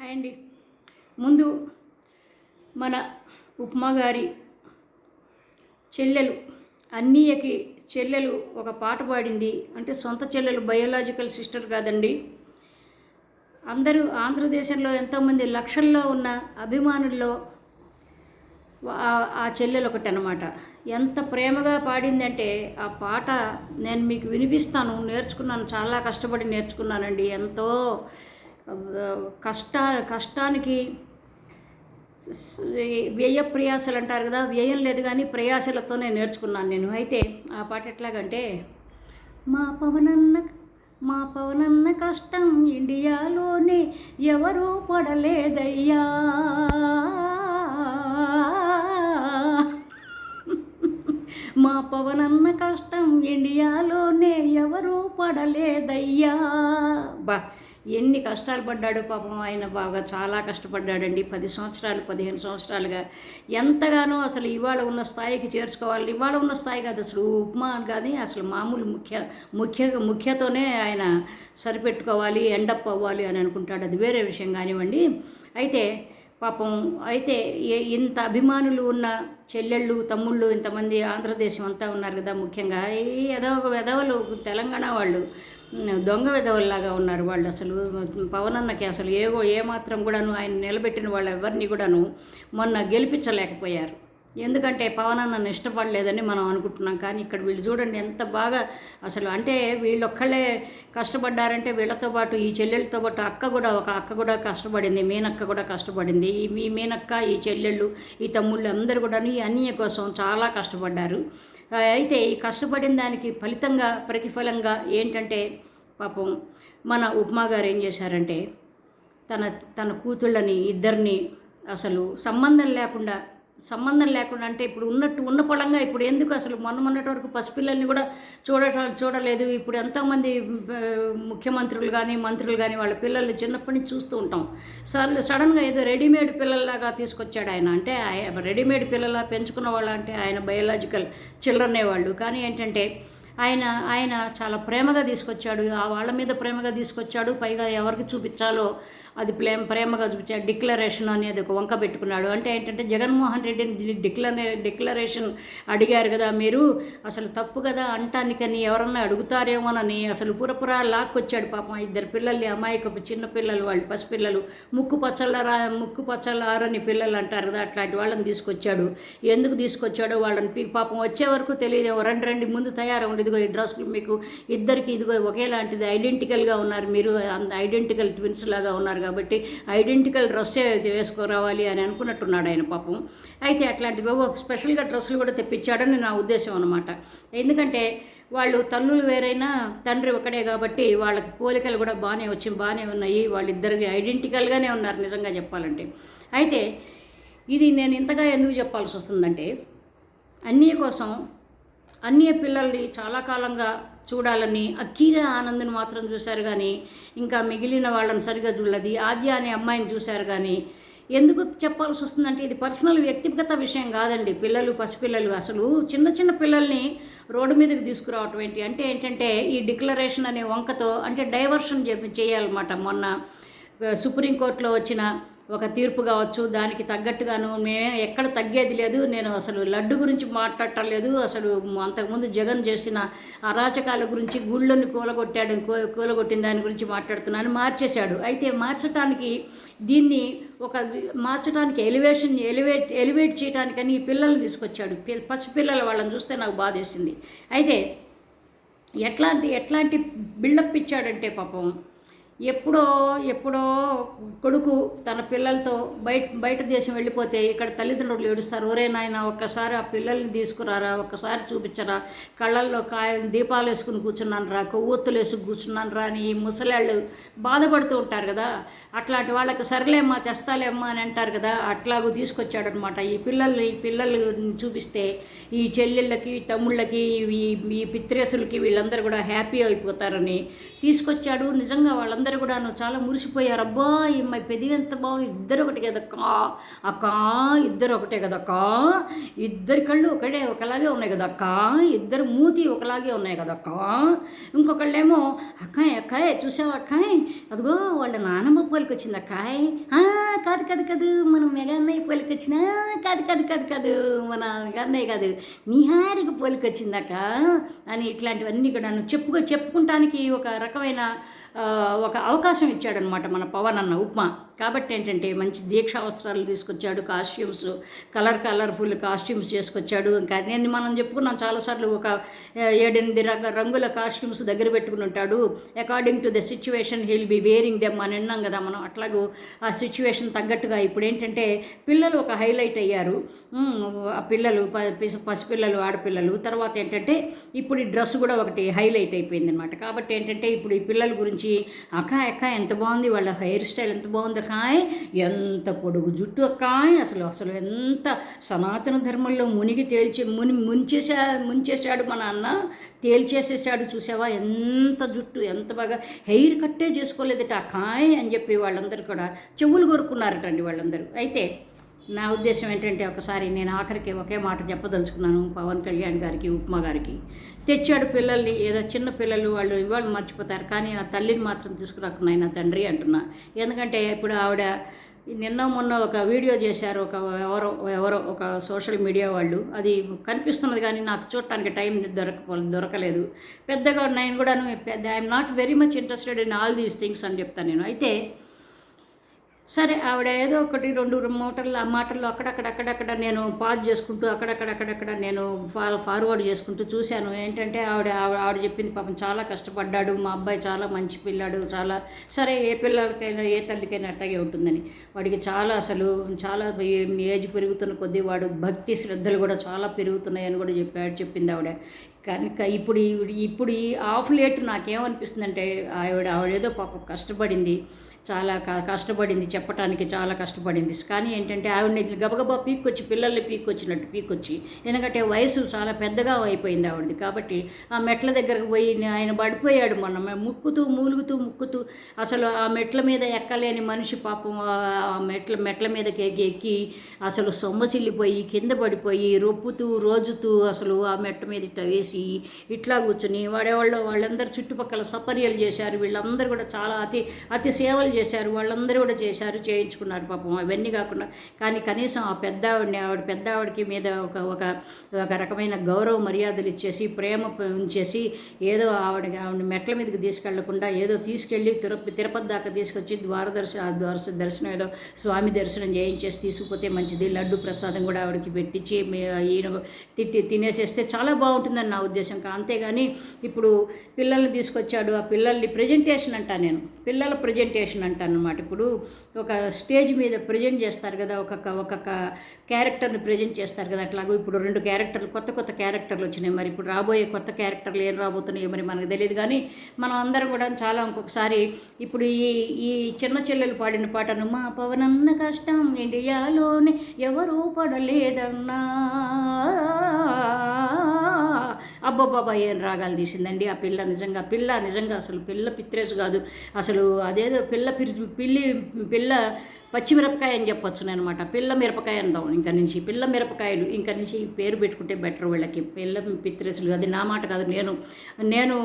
Hi అండి. ముందు మన ఉప్మా గారి చెల్లెలు అన్నీయకి చెల్లెలు ఒక పాట పాడింది. అంటే సొంత చెల్లెలు బయోలాజికల్ సిస్టర్ కాదండి. అందరూ ఆంధ్రదేశంలో ఎంతోమంది లక్షల్లో ఉన్న అభిమానుల్లో ఆ- చెల్లెలు ఒకటి అనమాట ఎంత ప్రేమగా పాడిందంటే ఆ పాట నేను మీకు వినిపిస్తాను నేర్చుకున్నాను చాలా కష్టపడి నేర్చుకున్నానండి. ఎంతో కష్ట కష్టానికి వ్యయ ప్రయాసలు అంటారు కదా వ్యయం లేదు కానీ ప్రయాసలతోనే నేర్చుకున్నాను నేను. అయితే ఆ పాట ఎట్లాగంటే మా పవనన్న మా పవనన్న కష్టం ఇండియాలోనే ఎవరూ పడలేదయ్యా. మా పవనన్న కష్టం ఇండియాలోనే ఎవరూ పడలేదయ్యా. బా ఎన్ని కష్టాలు పడ్డాడు పాపం ఆయన బాగా చాలా కష్టపడ్డాడండి. పది సంవత్సరాలు పదిహేను సంవత్సరాలుగా ఎంతగానో అసలు ఇవాళ ఉన్న స్థాయికి చేర్చుకోవాలి ఇవాళ ఉన్న స్థాయి కాదు అసలు ఉప్మా కానీ అసలు మామూలు ముఖ్య ముఖ్య ముఖ్యతోనే ఆయన సరిపెట్టుకోవాలి ఎండప్ అవ్వాలి అని అనుకుంటాడు. అది వేరే విషయం కానివ్వండి. అయితే పాపం అయితే ఇంత అభిమానులు ఉన్న చెల్లెళ్ళు తమ్ముళ్ళు ఇంతమంది ఆంధ్రదేశం అంతా ఉన్నారు కదా ముఖ్యంగా. ఈ ఎదవ వెధవలు తెలంగాణ వాళ్ళు దొంగ వెధవల్లాగా ఉన్నారు వాళ్ళు అసలు. పవనన్నకి అసలు ఏవో ఏమాత్రం కూడాను ఆయన నిలబెట్టిన వాళ్ళు ఎవరిని కూడాను మొన్న గెలిపించలేకపోయారు. ఎందుకంటే పవన్ అన్నను ఇష్టపడలేదని మనం అనుకుంటున్నాం. కానీ ఇక్కడ వీళ్ళు చూడండి ఎంత బాగా అసలు అంటే వీళ్ళు ఒక్కళ్ళే కష్టపడ్డారంటే వీళ్ళతో పాటు ఈ చెల్లెళ్ళతో పాటు అక్క కూడా ఒక అక్క కూడా కష్టపడింది మీనక్క కూడా కష్టపడింది. ఈ మీ మీనక్క ఈ చెల్లెళ్ళు ఈ తమ్ముళ్ళు అందరూ కూడా ఈ అన్నయ్య కోసం చాలా కష్టపడ్డారు. అయితే ఈ కష్టపడిన దానికి ఫలితంగా ప్రతిఫలంగా ఏంటంటే పాపం మన ఉప్మా గారు ఏం చేశారంటే తన తన కూతుళ్ళని ఇద్దరిని అసలు సంబంధం లేకుండా సంబంధం లేకుండా అంటే ఇప్పుడు ఉన్నట్టు ఉన్న పొలంగా ఇప్పుడు ఎందుకు అసలు మొన్న మొన్నటి వరకు పసిపిల్లల్ని కూడా చూడ చూడలేదు. ఇప్పుడు ఎంతోమంది ముఖ్యమంత్రులు కానీ మంత్రులు కానీ వాళ్ళ పిల్లలు చిన్నప్పటి నుంచి చూస్తూ ఉంటాం. సడన్ సడన్గా ఏదో రెడీమేడ్ పిల్లల్లాగా తీసుకొచ్చాడు ఆయన. అంటే రెడీమేడ్ పిల్లలా పెంచుకున్న వాళ్ళు అంటే ఆయన బయోలాజికల్ చిల్డ్రనే వాళ్ళు కానీ ఏంటంటే ఆయన ఆయన చాలా ప్రేమగా తీసుకొచ్చాడు. ఆ వాళ్ళ మీద ప్రేమగా తీసుకొచ్చాడు. పైగా ఎవరికి చూపించాలో అది ప్రేమ ప్రేమగా చూపించాడు డిక్లరేషన్ అనేది ఒక వంక పెట్టుకున్నాడు. అంటే ఏంటంటే జగన్మోహన్ రెడ్డిని డిక్లరే డిక్లరేషన్ అడిగారు కదా మీరు. అసలు తప్పు కదా అంటానికని ఎవరన్నా అడుగుతారేమోనని అసలు పురపురా లాక్కొచ్చాడు పాపం. ఇద్దరు పిల్లల్ని అమాయకపు చిన్న పిల్లలు వాళ్ళు పసిపిల్లలు. ముక్కు పచ్చళ్ళ రా ముక్కు పచ్చళ్ళారని పిల్లలు అంటారు కదా అట్లాంటి వాళ్ళని తీసుకొచ్చాడు. ఎందుకు తీసుకొచ్చాడో వాళ్ళని పాపం వచ్చే వరకు తెలియదు రండి రండి ముందు తయారవ్వండి. ఇదిగో ఈ డ్రెస్లు మీకు ఇద్దరికి ఇదిగో ఒకేలాంటిది ఐడెంటికల్గా ఉన్నారు. మీరు అంత ఐడెంటికల్ ట్విన్స్ లాగా ఉన్నారు కాబట్టి ఐడెంటికల్ డ్రెస్సే వేసుకురావాలి అని అనుకున్నట్టున్నాడు ఆయన పాపం. అయితే అట్లాంటివి స్పెషల్గా డ్రెస్సులు కూడా తెప్పించాడని నా ఉద్దేశం అనమాట ఎందుకంటే వాళ్ళు తల్లులు వేరైనా తండ్రి ఒకడే కాబట్టి వాళ్ళకి పోలికలు కూడా బాగానే వచ్చి బాగానే ఉన్నాయి. వాళ్ళిద్దరికి ఐడెంటికల్గానే ఉన్నారు నిజంగా చెప్పాలంటే. అయితే ఇది నేను ఇంతగా ఎందుకు చెప్పాల్సి వస్తుందంటే అన్నీ కోసం అన్నయ్య పిల్లల్ని చాలా కాలంగా చూడాలని అకీరా ఆనంద్ని మాత్రం చూశారు కానీ ఇంకా మిగిలిన వాళ్ళని సరిగా చూడలేదు. ఆద్య అనే అమ్మాయిని చూశారు కానీ ఎందుకు చెప్పాల్సి వస్తుందంటే ఇది పర్సనల్ వ్యక్తిగత విషయం కాదండి. పిల్లలు పసిపిల్లలు అసలు చిన్న చిన్న పిల్లల్ని రోడ్డు మీదకి తీసుకురావటం ఏంటి? అంటే ఏంటంటే ఈ డిక్లరేషన్ అనే వంకతో అంటే డైవర్షన్ చెప్పి చేయాలన్నమాట. మొన్న సుప్రీంకోర్టులో వచ్చిన ఒక తీర్పు కావచ్చు దానికి తగ్గట్టుగాను మేమే ఎక్కడ తగ్గేది లేదు నేను అసలు లడ్డు గురించి మాట్లాడటం లేదు అసలు అంతకుముందు జగన్ చేసిన అరాచకాల గురించి గుళ్ళని కూలగొట్టాడు కూలగొట్టిన దాని గురించి మాట్లాడుతున్నాను మార్చేశాడు. అయితే మార్చటానికి దీన్ని ఒక మార్చడానికి ఎలివేషన్ ఎలివేట్ ఎలివేట్ చేయడానికని ఈ పిల్లల్ని తీసుకొచ్చాడు. పి- పసిపిల్లల వాళ్ళని చూస్తే నాకు బాధేస్తుంది అయితే ఎట్లాంటి ఎట్లాంటి బిల్డప్ ఇచ్చాడంటే పాపం ఎప్పుడో ఎప్పుడో కొడుకు తన పిల్లలతో బయట బయట దేశం వెళ్ళిపోతే ఇక్కడ తల్లిదండ్రులు ఏడుస్తారు ఒరే నాయన ఒక్కసారి ఆ పిల్లల్ని తీసుకురారా ఒక్కసారి చూపించరా కళ్ళల్లో కాయ దీపాలు వేసుకుని కూర్చున్నాను రా కొవ్వొత్తులు వేసుకుని కూర్చున్నాను రా అని ఈ ముసలాళ్ళు బాధపడుతూ ఉంటారు కదా. అట్లాంటి వాళ్ళకి సర్లేమ్మా తెస్తాలేమ్మా అని అంటారు కదా. అట్లాగూ తీసుకొచ్చాడనమాట ఈ పిల్లల్ని పిల్లలు చూపిస్తే ఈ చెల్లెళ్ళకి తమ్ముళ్ళకి ఈ ఈ పిత్రేసులకి వీళ్ళందరూ కూడా హ్యాపీ అయిపోతారని తీసుకొచ్చాడు. నిజంగా వాళ్ళందరూ అందరూ కూడాను చాలా మురిసిపోయారు. అబ్బా ఈ పెది ఎంత బాగుంది. ఇద్దరు ఒకటి కదా కా అక్క ఇద్దరు ఒకటే కదా ఇద్దరి కళ్ళు ఒకటే ఒకలాగే ఉన్నాయి కదా ఇద్దరు మూతి ఒకలాగే ఉన్నాయి కదా ఇంకొకళ్ళేమో అక్కాయ్ అక్కాయ్ చూసావు అక్కాయ్? అదిగో వాళ్ళ నానమ్మ పోలికి వచ్చింది అక్కాయ్. "ఆ, కాదు కాదు కాదు. మనం మెగాన్నయ్య పోలికి వచ్చినా కాదు కాదు కాదు కాదు. మన అన్నయ్య కాదు. నిహారిక పోలికి వచ్చిందక్క అని ఇట్లాంటివన్నీ కూడా నన్ను చెప్పుకో చెప్పుకుంటానికి ఒక రకమైన ఒక అవకాశం ఇచ్చాడనమాట మన పవన్ అన్న ఉప్మా. కాబట్టి ఏంటంటే మంచి దీక్షా వస్త్రాలు తీసుకొచ్చాడు కాస్ట్యూమ్స్ కలర్ కలర్ఫుల్ కాస్ట్యూమ్స్ చేసుకొచ్చాడు. ఇంకా నేను మనం చెప్పుకున్నాం చాలాసార్లు ఒక ఏడెనిమిది రక రంగుల కాస్ట్యూమ్స్ దగ్గర పెట్టుకుని ఉంటాడు. According to the situation he'll be wearing them అని అన్నాం కదా మనం. అట్లాగూ ఆ సిచ్యువేషన్ తగ్గట్టుగా ఇప్పుడు ఏంటంటే పిల్లలు ఒక హైలైట్ అయ్యారు. ఆ పిల్లలు పసిపిల్లలు ఆడపిల్లలు. తర్వాత ఏంటంటే ఇప్పుడు ఈ డ్రెస్ కూడా ఒకటి హైలైట్ అయిపోయింది అనమాట కాబట్టి ఏంటంటే ఇప్పుడు ఈ పిల్లల గురించి అక్క అక్క ఎంత బాగుంది వాళ్ళ హెయిర్ స్టైల్ ఎంత బాగుంది కాయ్ ఎంత పొడుగు జుట్టు కాయ్ అసలు అసలు ఎంత సనాతన ధర్మంలో మునిగి తేల్చి ముని ముంచేసా ముంచేశాడు మన అన్న తేల్చేసేసాడు చూసావా? ఎంత జుట్టు ఎంత బాగా హెయిర్ కట్టే చేసుకోలేదట కాయ్ అని చెప్పి వాళ్ళందరూ కూడా చెవులు కొరుక్కున్నారటండి వాళ్ళందరూ. అయితే నా ఉద్దేశం ఏంటంటే ఒకసారి నేను ఆఖరికి ఒకే మాట చెప్పదలుచుకున్నాను పవన్ కళ్యాణ్ గారికి ఉప్మా గారికి. తెచ్చాడు పిల్లల్ని ఏదో చిన్న పిల్లలు వాళ్ళు ఇవాళ మర్చిపోతారు కానీ ఆ తల్లిని మాత్రం తీసుకురాకుండా నా తండ్రి అంటున్నా. ఎందుకంటే ఇప్పుడు ఆవిడ నిన్న మొన్న ఒక వీడియో చేశారు ఒక ఎవరో ఎవరో ఒక సోషల్ మీడియా వాళ్ళు. అది కనిపిస్తున్నది కానీ నాకు చూడటానికి టైం దొరక దొరకలేదు. పెద్దగా నేను కూడా పెద్ద I'm not very much interested in all these things అని చెప్తాను నేను. అయితే సరే ఆవిడ ఏదో ఒకటి రెండు మూటలు ఆ మాటల్లో అక్కడక్కడ అక్కడక్కడ నేను పాజ్ చేసుకుంటూ అక్కడక్కడక్కడక్కడ నేను ఫా ఫార్వర్డ్ చేసుకుంటూ చూశాను. ఏంటంటే ఆవిడ ఆవిడ ఆవిడ చెప్పింది పాపం చాలా కష్టపడ్డాడు. మా అబ్బాయి చాలా మంచి పిల్లాడు చాలా సరే ఏ పిల్లలకైనా ఏ తల్లికైనా అట్టాగే ఉంటుందని. వాడికి చాలా అసలు చాలా ఏజ్ పెరుగుతున్న కొద్దీ వాడు భక్తి శ్రద్ధలు కూడా చాలా పెరుగుతున్నాయని కూడా చెప్పాడు చెప్పింది ఆవిడ. కనుక ఇప్పుడు ఈ- ఇప్పుడు ఈ ఆఫ్ లేట్ నాకేమనిపిస్తుందంటే ఆవిడ ఆవిడేదో పాపం కష్టపడింది. చాలా క- కష్టపడింది చెప్పడానికి చాలా కష్టపడింది. కానీ ఏంటంటే ఆవిడని గబగబా పీక్కొచ్చి పిల్లల్ని పీక్కొచ్చినట్టు పీక్కొచ్చి ఎందుకంటే వయసు చాలా పెద్దగా అయిపోయింది ఆవిడది. కాబట్టి ఆ మెట్ల దగ్గరకు పోయి ఆయన పడిపోయాడు మొన్న. ముక్కుతూ మూలుగుతూ ముక్కుతూ అసలు ఆ మెట్ల మీద ఎక్కలేని మనిషి పాపం ఆ మెట్ల మెట్ల మీదకి ఎక్కి ఎక్కి అసలు సొమ్మసిల్లిపోయి కింద పడిపోయి రొప్పుతూ రోజుతూ అసలు ఆ మెట్ట మీద ఇట్లా చేసి ఇట్లా కూర్చుని వాడేవాళ్ళు వాళ్ళందరూ చుట్టుపక్కల సపర్యలు చేశారు. వీళ్ళందరూ కూడా చాలా అతి అతి సేవలు చేశారు. వాళ్ళందరూ కూడా చేశారు చేయించుకున్నారు పాపం అవన్నీ కాకుండా. కానీ కనీసం ఆ పెద్ద ఆవిడని ఆవిడ పెద్ద ఆవిడకి మీద ఒక ఒక ఒక రకమైన గౌరవ మర్యాదలు ఇచ్చేసి ప్రేమ ఉంచేసి ఏదో ఆవిడ ఆవిడ మెట్ల మీదకి తీసుకెళ్ళకుండా ఏదో తీసుకెళ్ళి తిరుపతి తిరుపతి దాకా తీసుకొచ్చి ద్వారదర్శ ఆ దర్శనం ఏదో స్వామి దర్శనం చేయించేసి తీసుకుపోతే మంచిది. లడ్డు ప్రసాదం కూడా ఆవిడకి పెట్టించి ఈయన తిట్టి తినేసేస్తే చాలా బాగుంటుందని నా ఉద్దేశం కా- అంతేగాని ఇప్పుడు పిల్లల్ని తీసుకొచ్చాడు ఆ పిల్లల్ని ప్రజెంటేషన్ అంటా నేను. పిల్లల ప్రజెంటేషన్ అంటాను అనమాట ఇప్పుడు ఒక స్టేజ్ మీద ప్రజెంట్ చేస్తారు కదా ఒక్కొక్క ఒక్కొక్క క్యారెక్టర్ని ప్రజెంట్ చేస్తారు కదా అట్లాగూ ఇప్పుడు రెండు క్యారెక్టర్లు కొత్త కొత్త క్యారెక్టర్లు వచ్చినాయి. మరి ఇప్పుడు రాబోయే కొత్త క్యారెక్టర్లు ఏం రాబోతున్నాయో మరి మనకు తెలియదు కానీ మనం అందరం కూడా చాలా ఇంకొకసారి ఇప్పుడు ఈ ఈ చిన్న చెల్లెలు పాడిన పాటను మా పవనన్న కష్టం ఇండియాలోనే ఎవరూ పడలేదన్నా అబ్బబ్బబ్బా ఏం రాగాలు తీసిందండి? ఆ పిల్ల నిజంగా పిల్ల నిజంగా అసలు పిల్ల పిత్రేసు కాదు. అసలు అదేదో పిల్ల పిరి- పిల్లి పిల్ల పచ్చిమిరపకాయ అని చెప్పొచ్చు నేను అనమాట పిల్ల మిరపకాయ అందాం. ఇంకా నుంచి పిల్ల మిరపకాయలు ఇంకా నుంచి పేరు పెట్టుకుంటే బెటర్ వీళ్ళకి. పిల్ల పిత్రేసులు అది నా మాట కాదు నేను నేను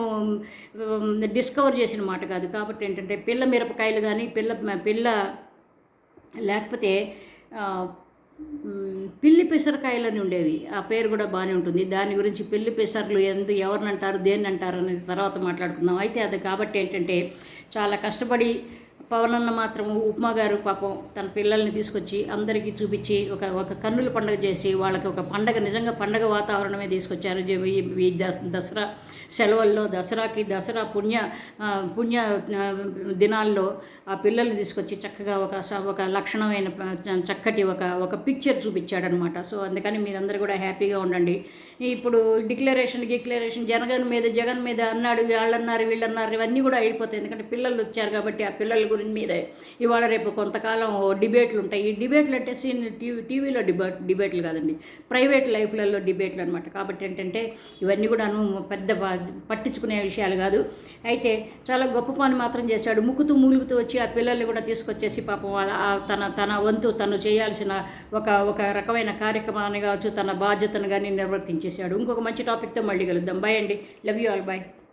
డిస్కవర్ చేసిన మాట కాదు. కాబట్టి ఏంటంటే పిల్ల మిరపకాయలు కానీ పిల్ల పిల్ల లేకపోతే పిల్లి మ్, పిల్లి పెసరకాయలని ఉండేవి. ఆ పేరు కూడా బాగానే ఉంటుంది. దాని గురించి పిల్లి పెసర్లు ఎందు ఎవరిని అంటారు దేన్ని అంటారు అనేది తర్వాత మాట్లాడుకుందాం. అయితే అది కాబట్టి ఏంటంటే చాలా కష్టపడి పవనన్న మాత్రం ఉప్మా గారు పాపం తన పిల్లల్ని తీసుకొచ్చి అందరికీ చూపించి ఒక ఒక కన్నుల పండుగ చేసి వాళ్ళకి ఒక పండగ నిజంగా పండగ వాతావరణమే తీసుకొచ్చారు. దసరా సెలవుల్లో దసరాకి దసరా పుణ్య పుణ్య దినాల్లో ఆ పిల్లల్ని తీసుకొచ్చి చక్కగా ఒక స- ఒక లక్షణమైన చక్కటి ఒక ఒక పిక్చర్ చూపించాడనమాట. సో అందుకని మీరందరూ కూడా హ్యాపీగా ఉండండి. ఇప్పుడు డిక్లరేషన్ డిక్లరేషన్ జనగన్ మీద జగన్ మీద అన్నాడు వాళ్ళన్నారు వీళ్ళన్నారు ఇవన్నీ కూడా అయిపోతాయి. ఎందుకంటే పిల్లలు వచ్చారు కాబట్టి ఆ పిల్లల గురించి మీద. ఇవాళ రేపు కొంతకాలం డిబేట్లు ఉంటాయి. ఈ డిబేట్లు అంటే సీన్ టీవీ టీవీలో డిబేట్ డిబేట్లు కాదండి. ప్రైవేట్ లైఫ్లలో డిబేట్లు అనమాట కాబట్టి ఏంటంటే ఇవన్నీ కూడాను పెద్ద పట్టించుకునే విషయాలు కాదు. అయితే చాలా గొప్ప పని మాత్రం చేశాడు. ముక్కుతూ మూలుగుతూ వచ్చి ఆ పిల్లల్ని కూడా తీసుకొచ్చేసి పాపం వాళ్ళ తన తన వంతు తను చేయాల్సిన ఒక ఒక రకమైన కార్యక్రమాన్ని కావచ్చు తన బాధ్యతను కానీ నిర్వర్తించేశాడు. ఇంకొక మంచి టాపిక్తో మళ్ళీ కలుద్దాం. బాయ్ అండి. Love you all bye